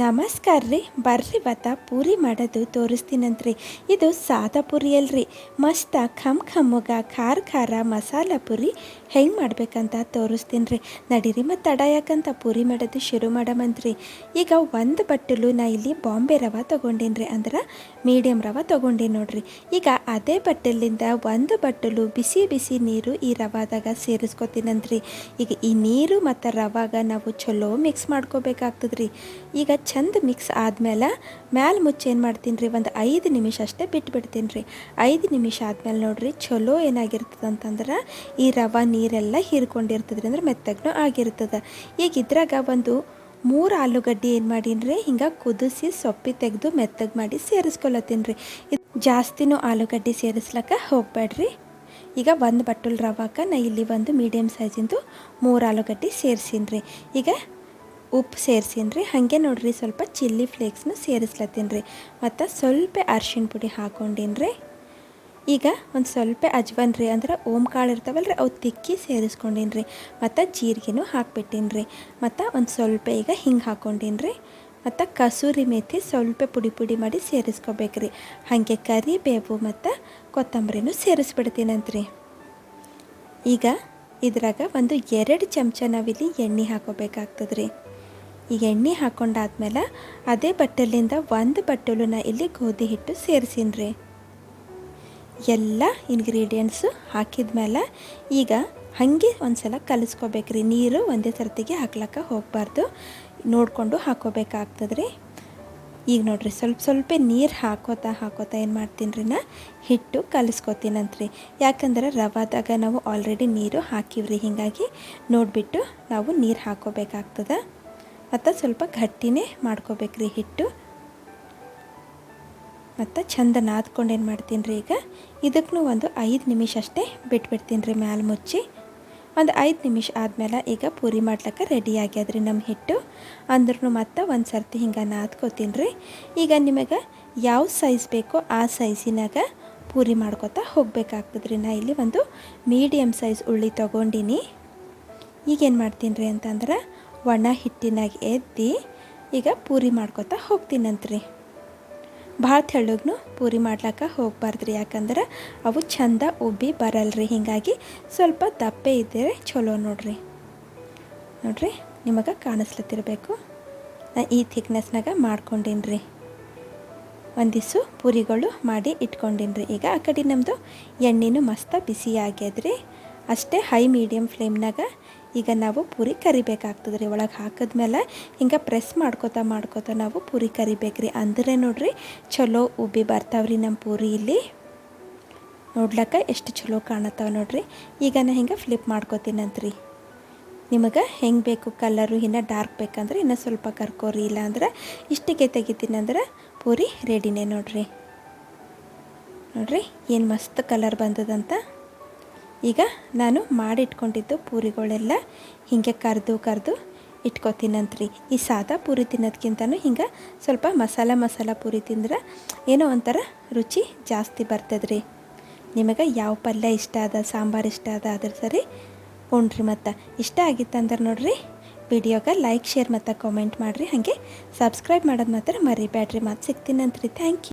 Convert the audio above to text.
ನಮಸ್ಕಾರ ರೀ. ಬರ್ರಿ ಬತ್ತ. ಪೂರಿ ಮಾಡೋದು ತೋರಿಸ್ತೀನಂತ್ರಿ. ಇದು ಸಾದಾ ಪುರಿ ಅಲ್ರಿ. ಮಸ್ತ ಖಮ್ ಖಮ್ಮಗ, ಖಾರ ಖಾರ ಮಸಾಲ ಪುರಿ ಹೆಂಗೆ ಮಾಡ್ಬೇಕಂತ ತೋರಿಸ್ತೀನಿ ರೀ ನಡೀರಿ ಮತ್ತು ತಡ ಯಾಕಂತ ಪೂರಿ ಮಾಡೋದು ಶುರು ಮಾಡಮಂತ್ರಿ. ಈಗ ಒಂದು ಬಟ್ಟಲು ನಾ ಇಲ್ಲಿ ಬಾಂಬೆ ರವೆ ತೊಗೊಂಡೇನಿ ರೀ ಅಂದ್ರೆ ಮೀಡಿಯಮ್ ರವೆ ತೊಗೊಂಡೇನಿ ನೋಡ್ರಿ. ಈಗ ಅದೇ ಬಟ್ಟಲಿಂದ ಒಂದು ಬಟ್ಟಲು ಬಿಸಿ ಬಿಸಿ ನೀರು ಈ ರವಾದಾಗ ಸೇರಿಸ್ಕೊತೀನಂತ್ರಿ. ಈಗ ಈ ನೀರು ಮತ್ತು ರವಾಗ ನಾವು ಚಲೋ ಮಿಕ್ಸ್ ಮಾಡ್ಕೋಬೇಕಾಗ್ತದ್ರಿ. ಈಗ ಚಂದ ಮಿಕ್ಸ್ ಆದಮೇಲೆ ಮ್ಯಾಲೆ ಮುಚ್ಚಿ ಏನು ಮಾಡ್ತೀನಿ ರೀ ಒಂದು ಐದು ನಿಮಿಷ ಅಷ್ಟೇ ಬಿಟ್ಬಿಡ್ತೀನಿ ರೀ ಐದು ನಿಮಿಷ ಆದಮೇಲೆ ನೋಡಿರಿ ಚಲೋ ಏನಾಗಿರ್ತದೆ ಅಂತಂದ್ರೆ ಈ ರವೆ ನೀರೆಲ್ಲ ಹೀರ್ಕೊಂಡಿರ್ತದ್ರಿ ಅಂದ್ರೆ ಮೆತ್ತಗೂ ಆಗಿರ್ತದೆ. ಈಗ ಇದ್ರಾಗ ಒಂದು ಮೂರು ಆಲೂಗಡ್ಡೆ ಏನು ಮಾಡೀನಿ ರೀ ಹಿಂಗೆ ಕುದಿಸಿ ಸೊಪ್ಪಿ ತೆಗೆದು ಮೆತ್ತಗೆ ಮಾಡಿ ಸೇರಿಸ್ಕೊಳತ್ತೀನಿ ರೀ ಇದು ಜಾಸ್ತಿನೂ ಆಲೂಗಡ್ಡೆ ಸೇರಿಸ್ಲಕ್ಕ ಹೋಗ್ಬೇಡ್ರಿ ಈಗ ಒಂದು ಬಟ್ಟಲು ರವಾಕ ನಾ ಇಲ್ಲಿ ಒಂದು ಮೀಡಿಯಮ್ ಸೈಜಿಂದು ಮೂರು ಆಲೂಗಡ್ಡೆ ಸೇರಿಸೀನಿ ರೀ ಈಗ ಉಪ್ಪು ಸೇರಿಸೀನಿ ರೀ. ಹಾಗೆ ನೋಡ್ರಿ ಸ್ವಲ್ಪ ಚಿಲ್ಲಿ ಫ್ಲೇಕ್ಸ್ನು ಸೇರಿಸ್ಲತ್ತೀನಿ ರೀ. ಮತ್ತು ಸ್ವಲ್ಪ ಅರ್ಶಿಣ ಪುಡಿ ಹಾಕೊಂಡೀನಿ ರೀ. ಈಗ ಒಂದು ಸ್ವಲ್ಪ ಅಜ್ವನ್ ರೀ. ಅಂದ್ರೆ ಓಮ್ ಕಾಳು ಇರ್ತಾವಲ್ಲ ರೀ ಅವು ತಿಕ್ಕಿ ಸೇರಿಸ್ಕೊಂಡೀನಿ ರೀ. ಮತ್ತು ಜೀರಿಗೆನೂ ಹಾಕ್ಬಿಟ್ಟಿನಿ ರೀ. ಮತ್ತು ಒಂದು ಸ್ವಲ್ಪ ಈಗ ಹಿಂಗೆ ಹಾಕ್ಕೊಂಡೀನಿ ರೀ. ಮತ್ತು ಕಸೂರಿ ಮೇಥಿ ಸ್ವಲ್ಪ ಪುಡಿ ಪುಡಿ ಮಾಡಿ ಸೇರಿಸ್ಕೋಬೇಕ್ರಿ ಹಾಗೆ ಕರಿಬೇವು ಮತ್ತು ಕೊತ್ತಂಬರಿನೂ ಸೇರಿಸ್ಬಿಡ್ತೀನಂತ್ರಿ ಈಗ ಇದ್ರಾಗ ಒಂದು ಎರಡು ಚಮಚ ನಾವಿಲ್ಲಿ ಎಣ್ಣೆ ಹಾಕೋಬೇಕಾಗ್ತದೆ ರೀ. ಈಗ ಎಣ್ಣೆ ಹಾಕೊಂಡಾದ್ಮೇಲೆ ಅದೇ ಬಟ್ಟಲಿಂದ ಒಂದು ಬಟ್ಟಲನ್ನ ಇಲ್ಲಿ ಗೋಧಿ ಹಿಟ್ಟು ಸೇರಿಸಿನ್ರಿ. ಎಲ್ಲ ಇಂಗ್ರೀಡಿಯೆಂಟ್ಸು ಹಾಕಿದ್ಮೇಲೆ ಈಗ ಹಾಗೆ ಒಂದು ಸಲ ಕಲಿಸ್ಕೋಬೇಕ್ರಿ. ನೀರು ಒಂದೇ ಸರ್ತಿಗೆ ಹಾಕ್ಲಕ್ಕ ಹೋಗಬಾರ್ದು. ನೋಡಿಕೊಂಡು ಹಾಕೋಬೇಕಾಗ್ತದ್ರಿ. ಈಗ ನೋಡಿರಿ, ಸ್ವಲ್ಪ ಸ್ವಲ್ಪ ನೀರು ಹಾಕೋತಾ ಹಾಕೋತಾ ಏನು ಮಾಡ್ತೀನಿ ರೀ ನಾ? ಹಿಟ್ಟು ಕಲಿಸ್ಕೋತೀನಂತ್ರಿ. ಯಾಕಂದ್ರೆ ರವಾದಾಗ ನಾವು ಆಲ್ರೆಡಿ ನೀರು ಹಾಕಿವ್ರಿ. ಹೀಗಾಗಿ ನೋಡಿಬಿಟ್ಟು ನಾವು ನೀರು ಹಾಕೋಬೇಕಾಗ್ತದೆ. ಮತ್ತು ಸ್ವಲ್ಪ ಗಟ್ಟಿನೇ ಮಾಡ್ಕೋಬೇಕ್ರಿ ಹಿಟ್ಟು. ಮತ್ತು ಚಂದ ನಾದ್ಕೊಂಡು ಏನು ಮಾಡ್ತೀನಿ ರೀ ಈಗ ಇದಕ್ಕೂ ಒಂದು ಐದು ನಿಮಿಷ ಅಷ್ಟೇ ಬಿಟ್ಬಿಡ್ತೀನಿ ರೀ ಮ್ಯಾಲೆ ಮುಚ್ಚಿ. ಒಂದು ಐದು ನಿಮಿಷ ಆದಮೇಲೆ ಈಗ ಪೂರಿ ಮಾಡ್ಲಿಕ್ಕೆ ರೆಡಿ ಆಗ್ಯದ್ರಿ ನಮ್ಮ ಹಿಟ್ಟು. ಅಂದ್ರೂ ಮತ್ತೆ ಒಂದು ಸರ್ತಿ ಹಿಂಗೆ ನಾದ್ಕೋತೀನಿ ರೀ. ಈಗ ನಿಮಗೆ ಯಾವ ಸೈಜ್ ಬೇಕೋ ಆ ಸೈಜಿನಾಗ ಪೂರಿ ಮಾಡ್ಕೋತಾ ಹೋಗ್ಬೇಕಾಗ್ತದೆ ರೀ. ನಾ ಇಲ್ಲಿ ಒಂದು ಮೀಡಿಯಮ್ ಸೈಜ್ ಉಳ್ಳಿ ತೊಗೊಂಡಿನಿ. ಈಗೇನು ಮಾಡ್ತೀನಿ ರೀ ಅಂತಂದ್ರೆ ಒಣ ಹಿಟ್ಟಿನಾಗ ಎದ್ದು ಈಗ ಪೂರಿ ಮಾಡ್ಕೊತಾ ಹೋಗ್ತೀನಂತ್ರಿ. ಭಾಳ ತೆಳ್ಳಗೂ ಪೂರಿ ಮಾಡ್ಲಿಕ್ಕೆ ಹೋಗ್ಬಾರ್ದ್ರಿ, ಯಾಕಂದ್ರೆ ಅವು ಚಂದ ಉಬ್ಬಿ ಬರಲ್ರಿ. ಹೀಗಾಗಿ ಸ್ವಲ್ಪ ದಪ್ಪೆ ಇದ್ದರೆ ಚಲೋ ನೋಡ್ರಿ. ನೋಡ್ರಿ, ನಿಮಗೆ ಕಾಣಿಸ್ಲತ್ತಿರಬೇಕು. ನಾ ಈ ಥಿಕ್ನೆಸ್ನಾಗ ಮಾಡ್ಕೊಂಡಿನ್ರಿ. ಒಂದಿಸು ಪೂರಿಗಳು ಮಾಡಿ ಇಟ್ಕೊಂಡಿನ್ರಿ. ಈಗ ಆ ಕಡೆ ನಮ್ಮದು ಎಣ್ಣೆನೂ ಮಸ್ತ ಬಿಸಿ ಆಗ್ಯದ್ರಿ ಅಷ್ಟೇ ಹೈ ಮೀಡಿಯಮ್ ಫ್ಲೇಮ್ನಾಗ ಈಗ ನಾವು ಪೂರಿ ಕರಿಬೇಕಾಗ್ತದೆ ರೀ ಒಳಗೆ ಹಾಕಿದ್ಮೇಲೆ ಹಿಂಗೆ ಪ್ರೆಸ್ ಮಾಡ್ಕೋತಾ ಮಾಡ್ಕೋತಾ ನಾವು ಪೂರಿ ಕರಿಬೇಕ್ರಿ. ಅಂದರೆ ನೋಡ್ರಿ ಚಲೋ ಉಬ್ಬಿ ಬರ್ತಾವ್ರಿ ನಮ್ಮ ಪೂರಿ ಇಲ್ಲಿ. ನೋಡ್ಲಕ್ಕ ಎಷ್ಟು ಚಲೋ ಕಾಣತ್ತಾವ ನೋಡ್ರಿ. ಈಗ ನಾ ಹಿಂಗೆ ಫ್ಲಿಪ್ ಮಾಡ್ಕೋತೀನಂತ್ರಿ. ನಿಮಗೆ ಹೆಂಗೆ ಬೇಕು ಕಲರು ಇನ್ನು ಡಾರ್ಕ್ ಬೇಕಂದ್ರೆ ಇನ್ನೂ ಸ್ವಲ್ಪ ಕರ್ಕೋರಿ. ಇಲ್ಲ ಅಂದ್ರೆ ಇಷ್ಟಕ್ಕೆ ತೆಗಿತೀನಂದ್ರೆ ಪೂರಿ ರೆಡಿನೇ ನೋಡ್ರಿ. ನೋಡ್ರಿ ಏನು ಮಸ್ತ್ ಕಲರ್ ಬಂದದಂತ. ಈಗ ನಾನು ಮಾಡಿಟ್ಕೊಂಡಿದ್ದು ಪೂರಿಗಳೆಲ್ಲ ಹಿಂಗೆ ಕರೆದು ಕರೆದು ಇಟ್ಕೊತೀನಂತ್ರಿ. ಈ ಸಾದಾ ಪೂರಿ ತಿನ್ನೋದ್ಕಿಂತನೂ ಹಿಂಗೆ ಸ್ವಲ್ಪ ಮಸಾಲ ಮಸಾಲ ಪೂರಿ ತಿಂದ್ರೆ ಏನೋ ಒಂಥರ ರುಚಿ ಜಾಸ್ತಿ ಬರ್ತದ್ರಿ. ನಿಮಗೆ ಯಾವ ಪಲ್ಯ ಇಷ್ಟ ಅದ, ಸಾಂಬಾರು ಇಷ್ಟ ಅದ, ಅದ್ರ ಸರಿ ಉಣ್ರಿ ಮತ್ತು. ಇಷ್ಟ ಆಗಿತ್ತಂದ್ರೆ ನೋಡಿರಿ, ವಿಡಿಯೋಗೆ ಲೈಕ್, ಶೇರ್ ಮತ್ತು ಕಾಮೆಂಟ್ ಮಾಡಿರಿ. ಹಾಗೆ ಸಬ್ಸ್ಕ್ರೈಬ್ ಮಾಡೋದು ಮಾತ್ರ ಮರಿಬೇಡ್ರಿ ಮತ್ತು ಸಿಗ್ತೀನಂತ್ರಿ. Thank you